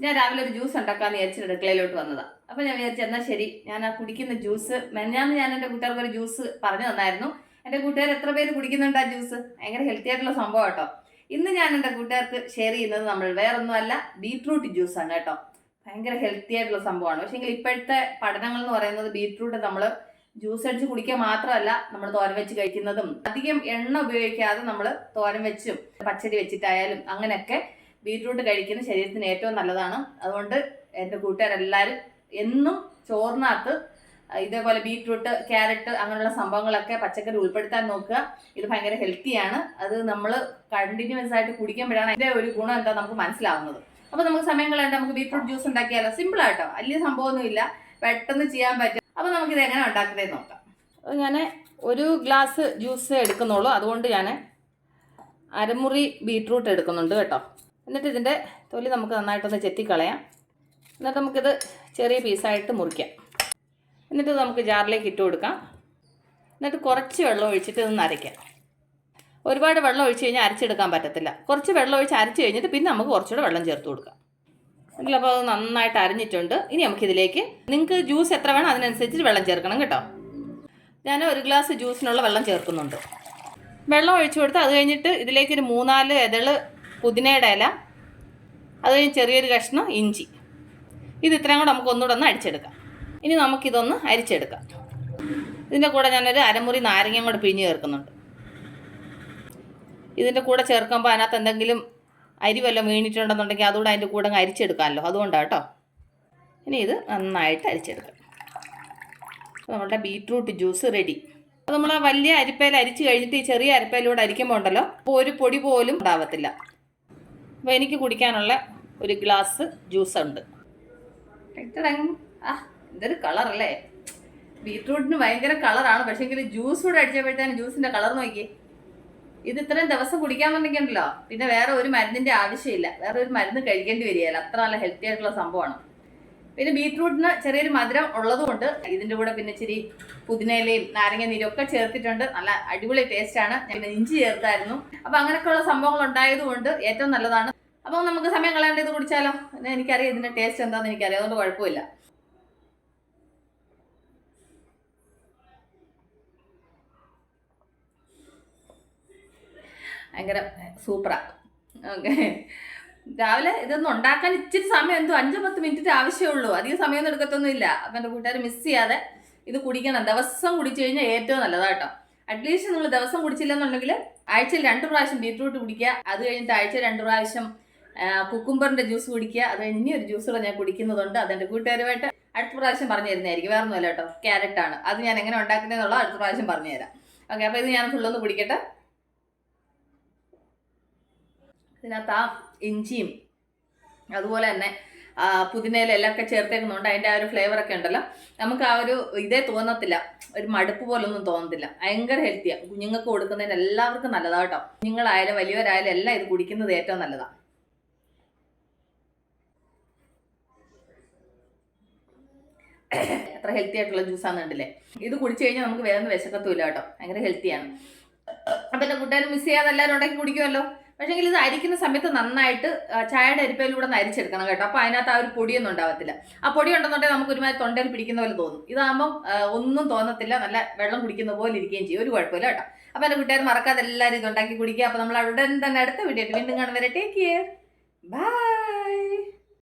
ഞാൻ രാവിലെ ഒരു ജ്യൂസ് ഉണ്ടാക്കാന്ന് വിചാരിച്ചിട്ട് അടുക്കളയിലോട്ട് വന്നതാ. അപ്പൊ ഞാൻ വിചാരിച്ചു എന്നാൽ ശരി ഞാൻ ആ കുടിക്കുന്ന ജ്യൂസ് മെഞ്ഞാന്ന് ഞാൻ എന്റെ കൂട്ടുകാർക്ക് ഒരു ജ്യൂസ് പറഞ്ഞു തന്നായിരുന്നു. എന്റെ കൂട്ടുകാർ എത്ര പേര് കുടിക്കുന്നുണ്ട് ആ ജ്യൂസ് ഭയങ്കര ഹെൽത്തി ആയിട്ടുള്ള സംഭവം കേട്ടോ. ഇന്ന് ഞാൻ എന്റെ കൂട്ടുകാർക്ക് ഷെയർ ചെയ്യുന്നത് നമ്മൾ വേറൊന്നുമല്ല ബീട്രൂട്ട് ആണ് കേട്ടോ. ഭയങ്കര ഹെൽത്തി ആയിട്ടുള്ള സംഭവമാണ്. പക്ഷേ ഇപ്പോഴത്തെ പഠനങ്ങൾ എന്ന് പറയുന്നത് ബീട്രൂട്ട് നമ്മൾ ജ്യൂസ് അടിച്ച് കുടിക്കുക മാത്രമല്ല നമ്മൾ തോരൻ വെച്ച് കഴിക്കുന്നതും. അധികം എണ്ണ ഉപയോഗിക്കാതെ നമ്മൾ തോരൻ വെച്ചും പച്ചടി വെച്ചിട്ടായാലും അങ്ങനെയൊക്കെ ബീട്രൂട്ട് കഴിക്കുന്നത് ശരീരത്തിന് ഏറ്റവും നല്ലതാണ്. അതുകൊണ്ട് എന്റെ കൂട്ടുകാരെല്ലാവരും എന്നും ചോറിനകത്ത് ഇതേപോലെ ബീറ്റ്റൂട്ട് ക്യാരറ്റ് അങ്ങനെയുള്ള സംഭവങ്ങളൊക്കെ പച്ചക്കറി ഉൾപ്പെടുത്താൻ നോക്കുക. ഇത് ഭയങ്കര ഹെൽത്തിയാണ് അത് നമ്മൾ കണ്ടിന്യൂസ് ആയിട്ട് കുടിക്കുമ്പോഴാണ് അതിന്റെ ഒരു ഗുണം എന്താ നമുക്ക് മനസ്സിലാവുന്നത്. അപ്പോൾ നമുക്ക് സമയം കളയാണ്ട്. നമുക്ക് ബീട്രൂട്ട് ജ്യൂസ് ഉണ്ടാക്കിയാലോ? സിമ്പിൾ ആട്ടോ. വലിയ സംഭവമൊന്നുമില്ല. പെട്ടെന്ന് ചെയ്യാൻ പറ്റും. അപ്പോൾ ഇത് എങ്ങനെ ഉണ്ടാക്കുന്നതെന്ന് നോക്കാം. ഞാൻ ഒരു ഗ്ലാസ് ജ്യൂസ് എടുക്കുന്നുള്ളൂ. അതുകൊണ്ട് ഞാൻ അരമുറി ബീറ്റ്റൂട്ട് എടുക്കുന്നുണ്ട് കേട്ടോ. എന്നിട്ട് ഇതിന്റെ തൊലി നമുക്ക് നന്നായിട്ടൊന്ന് ചെത്തിക്കളയാം. എന്നിട്ട് നമുക്കിത് ചെറിയ പീസായിട്ട് മുറിക്കാം. എന്നിട്ട് നമുക്ക് ജാറിലേക്ക് ഇട്ട് കൊടുക്കാം. എന്നിട്ട് കുറച്ച് വെള്ളം ഒഴിച്ചിട്ട് ഇതൊന്ന് അരയ്ക്കാം. ഒരുപാട് വെള്ളം ഒഴിച്ച് കഴിഞ്ഞാൽ അരച്ചെടുക്കാൻ പറ്റത്തില്ല. കുറച്ച് വെള്ളം ഒഴിച്ച് അരച്ച് കഴിഞ്ഞിട്ട് പിന്നെ നമുക്ക് കുറച്ചുകൂടെ വെള്ളം ചേർത്ത് കൊടുക്കാം. അപ്പോൾ അത് നന്നായിട്ട് അരഞ്ഞിട്ടുണ്ട്. ഇനി നമുക്കിതിലേക്ക് നിങ്ങൾക്ക് ജ്യൂസ് എത്ര വേണം അതിനനുസരിച്ച് വെള്ളം ചേർക്കണം കേട്ടോ. ഞാൻ ഒരു ഗ്ലാസ് ജ്യൂസിനുള്ള വെള്ളം ചേർക്കുന്നുണ്ട്. വെള്ളം ഒഴിച്ചു കൊടുത്ത് അത് കഴിഞ്ഞിട്ട് ഇതിലേക്ക് ഒരു മൂന്നാൽ ഇതൾ പുതിനയുടെ ഇല അത് കഴിഞ്ഞ് ചെറിയൊരു കഷ്ണം ഇഞ്ചി. ഇത് ഇത്രയും കൂടെ നമുക്ക് ഒന്നുകൂടെ ഒന്ന് അടിച്ചെടുക്കാം ഇനി നമുക്കിതൊന്ന് അരിച്ചെടുക്കാം. ഇതിന്റെ കൂടെ ഞാനൊരു അരമുറി നാരങ്ങയും കൂടെ പിഴിഞ്ഞ് ചേർക്കുന്നുണ്ട്. ഇതിന്റെ കൂടെ ചേർക്കുമ്പോൾ അതിനകത്ത് എന്തെങ്കിലും അരി വല്ലതും വീണിട്ടുണ്ടെന്നുണ്ടെങ്കിൽ അതുകൂടെ അതിന്റെ കൂടെ അങ്ങ് അരിച്ചെടുക്കാമല്ലോ. അതുകൊണ്ടാണ് കേട്ടോ. ഇനി ഇത് നന്നായിട്ട് അരിച്ചെടുക്കാം. നമ്മുടെ ബീട്രൂട്ട് ജ്യൂസ് റെഡി. അപ്പോൾ നമ്മൾ ആ വലിയ അരിപ്പയിൽ അരിച്ച് കഴിഞ്ഞിട്ട് ഈ ചെറിയ അരിപ്പയിലൂടെ അരിക്കുമ്പോൾ ഉണ്ടല്ലോ അപ്പോൾ ഒരു പൊടി പോലും ഉണ്ടാവത്തില്ല. അപ്പോൾ എനിക്ക് കുടിക്കാനുള്ള ഒരു ഗ്ലാസ് ജ്യൂസ് ഉണ്ട് ആ കളർ കളറല്ലേ ബീട്രൂട്ടിന് ഭയങ്കര കളറാണ് പക്ഷേ എങ്കിൽ ജ്യൂസ് കൂടെ അടിച്ചപ്പോഴത്തേന് ജ്യൂസിന്റെ കളർ നോക്കിയേ. ഇത് ഇത്രയും ദിവസം കുടിക്കാൻ പറഞ്ഞിട്ടുണ്ടല്ലോ. പിന്നെ വേറെ ഒരു മരുന്നിന്റെ ആവശ്യമില്ല. വേറെ ഒരു മരുന്ന് കഴിക്കേണ്ടി വരികയില്ല. അത്ര നല്ല ഹെൽത്തി ആയിട്ടുള്ള സംഭവമാണ്. പിന്നെ ബീട്രൂട്ടിന് ചെറിയൊരു മധുരം ഉള്ളതുകൊണ്ട് ഇതിന്റെ കൂടെ പിന്നെ ഇച്ചിരി പുതിനയിലയും നാരങ്ങ നീരും ഒക്കെ ചേർത്തിട്ടുണ്ട്. നല്ല അടിപൊളി ടേസ്റ്റ് ആണ്. ഞാൻ ഇഞ്ചി ചേർത്തായിരുന്നു. അപ്പൊ അങ്ങനെയൊക്കെയുള്ള സംഭവങ്ങൾ ഉണ്ടായതുകൊണ്ട് ഏറ്റവും നല്ലതാണ് അപ്പൊ നമുക്ക് സമയം കളയേണ്ട ഇത് കുടിച്ചാലോ? പിന്നെ എനിക്കറിയാം ഇതിന്റെ ടേസ്റ്റ് എന്താണെന്ന് എനിക്കറിയാം അതുകൊണ്ട് കുഴപ്പമില്ല. ഭയങ്കര സൂപ്പറാ. ഓക്കെ. രാവിലെ ഇതൊന്നും ഉണ്ടാക്കാൻ ഇച്ചിരി സമയം എന്തോ അഞ്ചോ പത്ത് മിനിറ്റ് ആവശ്യമുള്ളൂ അധികം സമയമൊന്നും എടുക്കത്തൊന്നുമില്ല. അപ്പം എന്റെ കൂട്ടുകാർ മിസ് ചെയ്യാതെ ഇത് കുടിക്കണം. ദിവസം കുടിച്ചു കഴിഞ്ഞാൽ ഏറ്റവും നല്ലതാട്ടോ അറ്റ്ലീസ്റ്റ് നിങ്ങൾ ദിവസം കുടിച്ചില്ലെന്നുണ്ടെങ്കിൽ ആഴ്ചയിൽ രണ്ട് പ്രാവശ്യം ബീറ്റ്റൂട്ട് കുടിക്കുക. അത് കഴിഞ്ഞിട്ട് ആഴ്ച രണ്ട് പ്രാവശ്യം കുക്കുംബറിന്റെ ജ്യൂസ് കുടിക്കുക. അത് ഇനി ഒരു ജ്യൂസ് കൂടെ ഞാൻ കുടിക്കുന്നതുണ്ട്. അതെന്റെ കൂട്ടുകാരുമായിട്ട് അടുത്ത പ്രാവശ്യം പറഞ്ഞു തരുന്നതായിരിക്കും. വേറെ ഒന്നുമല്ല കേട്ടോ. ക്യാരറ്റ് ആണ്. അത് ഞാൻ എങ്ങനെ ഉണ്ടാക്കുന്നതെന്നുള്ള അടുത്ത പ്രാവശ്യം പറഞ്ഞു തരാം. ഓക്കെ അപ്പോൾ ഇത് ഞാൻ ഫുള്ളൊന്ന് കുടിക്കട്ടെ. ഇതിനകത്ത് ആ ഇഞ്ചിയും അതുപോലെ തന്നെ പുതിനയിലെല്ലാം ഒക്കെ ചേർത്തേക്കുന്നുണ്ട് അതിന്റെ ആ ഒരു ഫ്ലേവർ ഒക്കെ ഉണ്ടല്ലോ. നമുക്ക് ആ ഒരു ഇതേ തോന്നത്തില്ല. ഒരു മടുപ്പ് പോലൊന്നും തോന്നത്തില്ല. ഭയങ്കര ഹെൽത്തിയാണ് കുഞ്ഞുങ്ങൾക്ക് കൊടുക്കുന്നതിന് എല്ലാവർക്കും നല്ലതാണ് കുഞ്ഞുങ്ങളായാലും വലിയവരായാലും എല്ലാം ഇത് കുടിക്കുന്നത് ഏറ്റവും നല്ലതാണ് എത്ര ഹെൽത്തി ആയിട്ടുള്ള ജ്യൂസാന്ന് കണ്ടില്ലേ? ഇത് കുടിച്ചു കഴിഞ്ഞാൽ നമുക്ക് വേറെ വിശക്കത്തുമില്ല കേട്ടോ. ഭയങ്കര ഹെൽത്തിയാണ് അപ്പം എന്റെ കൂട്ടുകാരും മിസ് ചെയ്യാതെ എല്ലാവരും ഉണ്ടാക്കി കുടിക്കുമല്ലോ. പക്ഷേങ്കിൽ ഇത് അരിക്കുന്ന സമയത്ത് നന്നായിട്ട് ചായയുടെ അരിപ്പയിലൂടെ ഒന്ന് അരിച്ചെടുക്കണം കേട്ടോ. അപ്പോൾ അതിനകത്ത് ആ ഒരു പൊടിയൊന്നും ഉണ്ടാവത്തില്ല. ആ പൊടി ഉണ്ടെന്നുണ്ടെങ്കിൽ നമുക്ക് ഒരുമാതിരി തൊണ്ടയിൽ പിടിക്കുന്ന പോലെ തോന്നും. ഇതാകുമ്പം ഒന്നും തോന്നത്തില്ല. നല്ല വെള്ളം കുടിക്കുന്ന പോലെ ഇരിക്കുകയും ചെയ്യും. ഒരു കുഴപ്പമില്ല കേട്ടോ. അപ്പോൾ എന്റെ കൂട്ടുകാർ മറക്കാതെ എല്ലാവരും ഇത് ഉണ്ടാക്കി കുടിക്കുക. അപ്പോൾ നമ്മൾ അവിടെ തന്നെ അടുത്ത വീഡിയോ വീണ്ടും കാണുന്നവരെ ടേക്ക് കെയർ ബൈ